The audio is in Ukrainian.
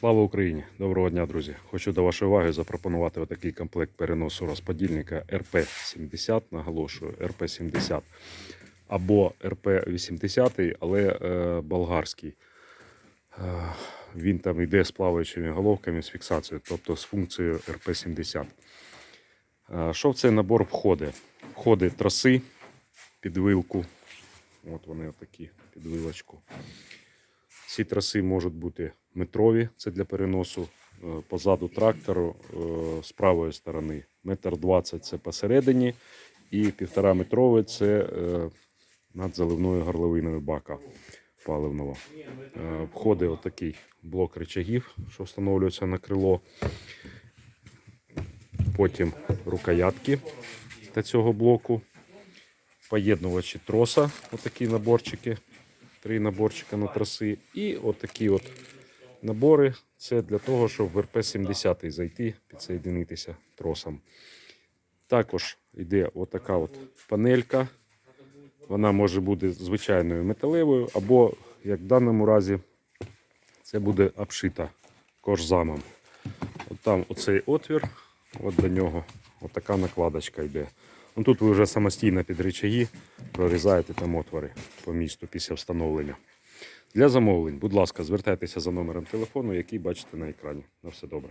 Слава Україні! Доброго дня, друзі! Хочу до вашої уваги запропонувати отакий комплект переносу розподільника РП-70, наголошую, РП-70 або РП-80, але е, болгарський. Е, він там йде з плаваючими головками з фіксацією, тобто з функцією РП-70. Е, що в цей набор входить? Входить траси під вилку. От вони отакі під вилочку. Ці траси можуть бути метрові, це для переносу е, позаду трактору е, з правої сторони. Метр двадцять це посередині, і півтора метрове це е, над заливною горловиною бака паливного. Входить отакий блок речагів, що встановлюється на крило. Потім рукоятки до цього блоку, поєднувачі троса, отакі наборчики три наборчика на траси. І отакі от набори. Це для того, щоб в РП-70 зайти, підсоєдинитися тросом. Також йде отака от панелька. Вона може бути звичайною металевою, або, як в даному разі, це буде обшита кожзамом. От там оцей отвір, от до нього отака накладочка йде. Ну, тут ви вже самостійно під речаги прорізаєте там отвори по місту після встановлення. Для замовлень, будь ласка, звертайтеся за номером телефону, який бачите на екрані. На все добре.